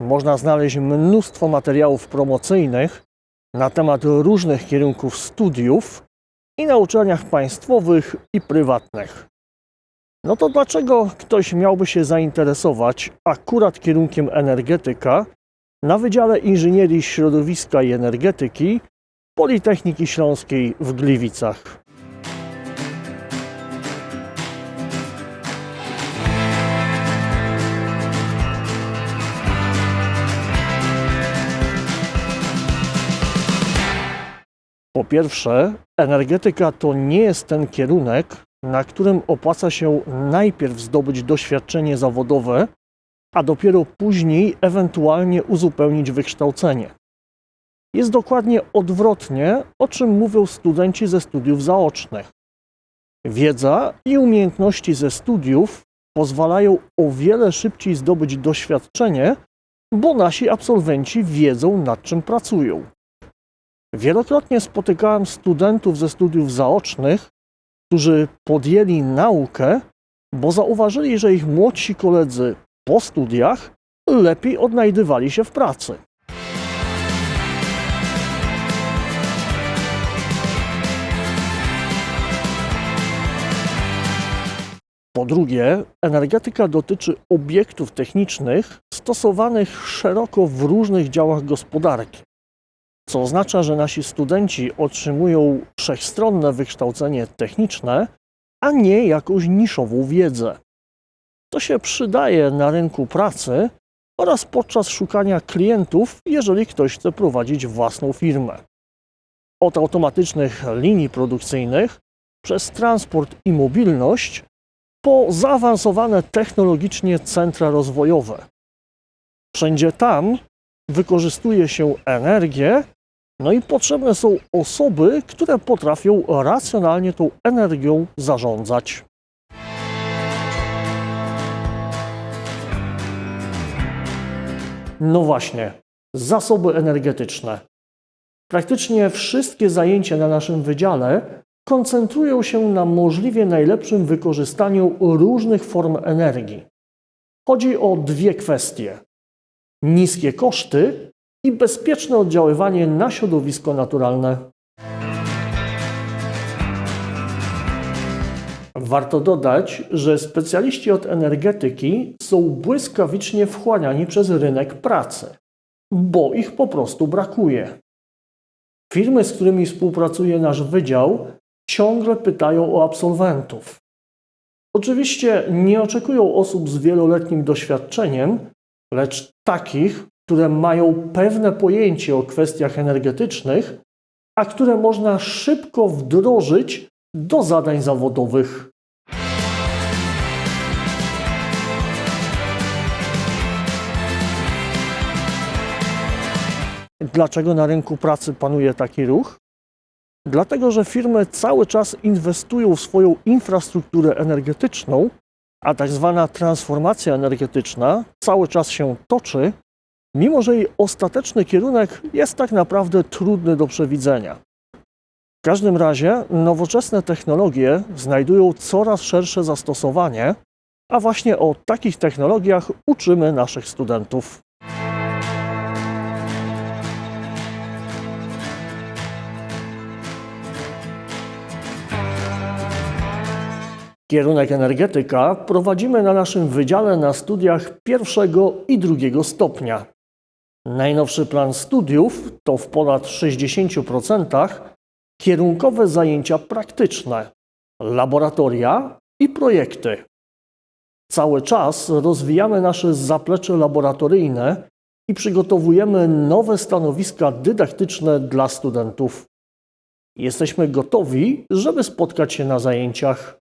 można znaleźć mnóstwo materiałów promocyjnych na temat różnych kierunków studiów i na uczelniach państwowych i prywatnych. No to dlaczego ktoś miałby się zainteresować akurat kierunkiem energetyka na Wydziale Inżynierii Środowiska i Energetyki Politechniki Śląskiej w Gliwicach? Po pierwsze, energetyka to nie jest ten kierunek, na którym opłaca się najpierw zdobyć doświadczenie zawodowe, a dopiero później ewentualnie uzupełnić wykształcenie. Jest dokładnie odwrotnie, o czym mówią studenci ze studiów zaocznych. Wiedza i umiejętności ze studiów pozwalają o wiele szybciej zdobyć doświadczenie, bo nasi absolwenci wiedzą, nad czym pracują. Wielokrotnie spotykałem studentów ze studiów zaocznych, którzy podjęli naukę, bo zauważyli, że ich młodsi koledzy po studiach lepiej odnajdywali się w pracy. Po drugie, energetyka dotyczy obiektów technicznych stosowanych szeroko w różnych działach gospodarki co oznacza, że nasi studenci otrzymują wszechstronne wykształcenie techniczne, a nie jakąś niszową wiedzę. To się przydaje na rynku pracy oraz podczas szukania klientów, jeżeli ktoś chce prowadzić własną firmę. Od automatycznych linii produkcyjnych przez transport i mobilność po zaawansowane technologicznie centra rozwojowe. Wszędzie tam wykorzystuje się energię no i potrzebne są osoby, które potrafią racjonalnie tą energią zarządzać. No właśnie, zasoby energetyczne. Praktycznie wszystkie zajęcia na naszym wydziale koncentrują się na możliwie najlepszym wykorzystaniu różnych form energii. Chodzi o dwie kwestie: niskie koszty i bezpieczne oddziaływanie na środowisko naturalne. Warto dodać, że specjaliści od energetyki są błyskawicznie wchłaniani przez rynek pracy, bo ich po prostu brakuje. Firmy, z którymi współpracuje nasz wydział, ciągle pytają o absolwentów. Oczywiście nie oczekują osób z wieloletnim doświadczeniem, lecz takich, które mają pewne pojęcie o kwestiach energetycznych, a które można szybko wdrożyć do zadań zawodowych. Dlaczego na rynku pracy panuje taki ruch? Dlatego, że firmy cały czas inwestują w swoją infrastrukturę energetyczną, a tak zwana transformacja energetyczna cały czas się toczy, mimo że jej ostateczny kierunek jest tak naprawdę trudny do przewidzenia. W każdym razie nowoczesne technologie znajdują coraz szersze zastosowanie, a właśnie o takich technologiach uczymy naszych studentów. Kierunek energetyka prowadzimy na naszym wydziale na studiach pierwszego i drugiego stopnia. Najnowszy plan studiów to w ponad 60% kierunkowe zajęcia praktyczne, laboratoria i projekty. Cały czas rozwijamy nasze zaplecze laboratoryjne i przygotowujemy nowe stanowiska dydaktyczne dla studentów. Jesteśmy gotowi, żeby spotkać się na zajęciach.